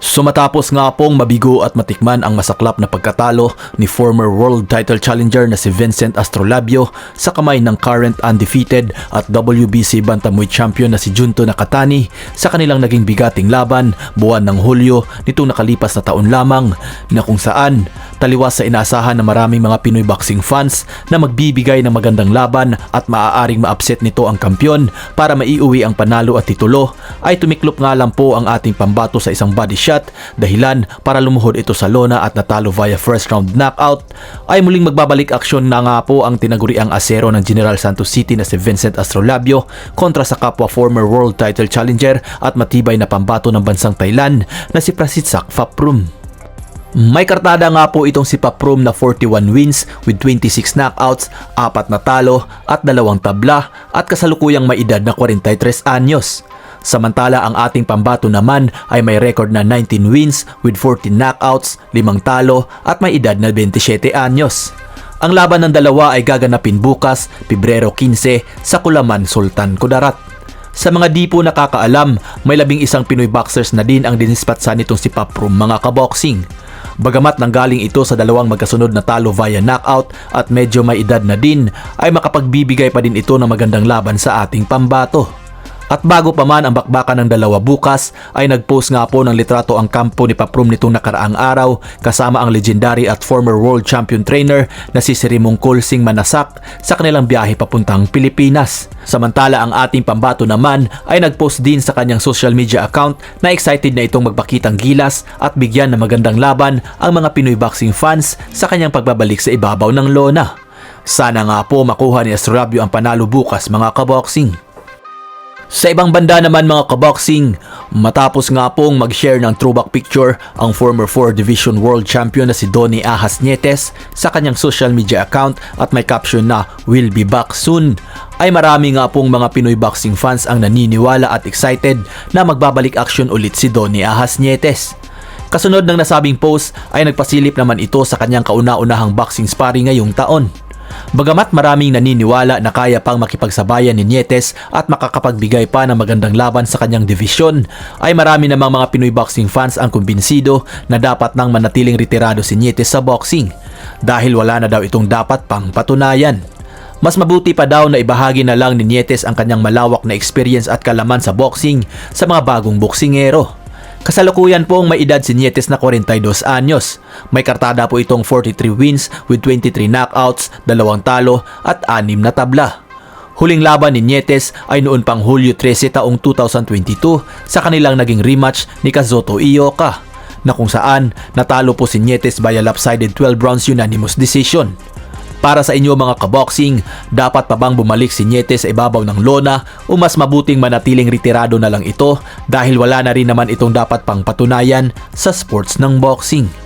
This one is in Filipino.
So matapos nga pong mabigo at matikman ang masaklap na pagkatalo ni former world title challenger na si Vincent Astrolabio sa kamay ng current undefeated at WBC bantamweight champion na si Junto Nakatani sa kanilang naging bigating laban buwan ng Hulyo nitong nakalipas na taon lamang na kung saan taliwas sa inaasahan ng maraming mga Pinoy boxing fans na magbibigay ng magandang laban at maaaring ma-upset nito ang kampyon para maiuwi ang panalo at titulo. Ay tumiklop nga lang po ang ating pambato sa isang body shot dahilan para lumuhod ito sa lona at natalo via first round knockout ay muling magbabalik aksyon na nga po ang tinaguriang asero ng General Santos City na si Vincent Astrolabio kontra sa kapwa former world title challenger at matibay na pambato ng bansang Thailand na si Prasitsak Faprum. May kartada nga po itong si Paprum na 41 wins with 26 knockouts, apat na talo at dalawang tabla at kasalukuyang may edad na 43 anyos. Samantala ang ating pambato naman ay may record na 19 wins with 14 knockouts, 5 talo at may edad na 27 anyos. Ang laban ng dalawa ay gaganapin bukas, Pebrero 15 sa Kulaman, Sultan Kudarat. Sa mga di po nakakaalam, may labing isang Pinoy boxers na din ang dinispatsa nitong si Paprum mga kaboxing. Bagamat nanggaling ito sa dalawang magkasunod na talo via knockout at medyo may edad na din, ay makapagbibigay pa din ito ng magandang laban sa ating pambato. At bago pa man ang bakbakan ng dalawa bukas, ay nagpost nga po ng litrato ang kampo ni Paprum nitong nakaraang araw kasama ang legendary at former world champion trainer na si Sirimungkol Singh Manasak sa kanilang biyahe papuntang Pilipinas. Samantala ang ating pambato naman ay nagpost din sa kanyang social media account na excited na itong magpakitang gilas at bigyan ng magandang laban ang mga Pinoy boxing fans sa kanyang pagbabalik sa ibabaw ng lona. Sana nga po makuha ni Astrolabio ang panalo bukas mga kaboxing. Sa ibang banda naman mga kaboxing, matapos nga pong mag-share ng throwback picture ang former 4 Division World Champion na si Donny Ahas Nietes sa kanyang social media account at may caption na Will be back soon, ay marami nga pong mga Pinoy boxing fans ang naniniwala at excited na magbabalik action ulit si Donny Ahas Nietes. Kasunod ng nasabing post ay nagpasilip naman ito sa kanyang kauna-unahang boxing sparring ngayong taon. Bagamat maraming naniniwala na kaya pang makipagsabayan ni Nietes at makakapagbigay pa ng magandang laban sa kanyang divisyon, ay marami namang mga Pinoy boxing fans ang kumbinsido na dapat nang manatiling retirado si Nietes sa boxing dahil wala na daw itong dapat pang patunayan. Mas mabuti pa daw na ibahagi na lang ni Nietes ang kanyang malawak na experience at kalaman sa boxing sa mga bagong boksingero. Kasalukuyan pong may edad si Nietes na 42 anyos. May kartada po itong 43 wins with 23 knockouts, dalawang talo at anim na tabla. Huling laban ni Nietes ay noon pang Hulyo 13 taong 2022 sa kanilang naging rematch ni Kazoto Ioka na kung saan natalo po si Nietes via lopsided 12 rounds unanimous decision. Para sa inyo mga kaboxing, dapat pa bang bumalik si Nietes sa ibabaw ng lona o mas mabuting manatiling retirado na lang ito dahil wala na rin naman itong dapat pang patunayan sa sports ng boxing?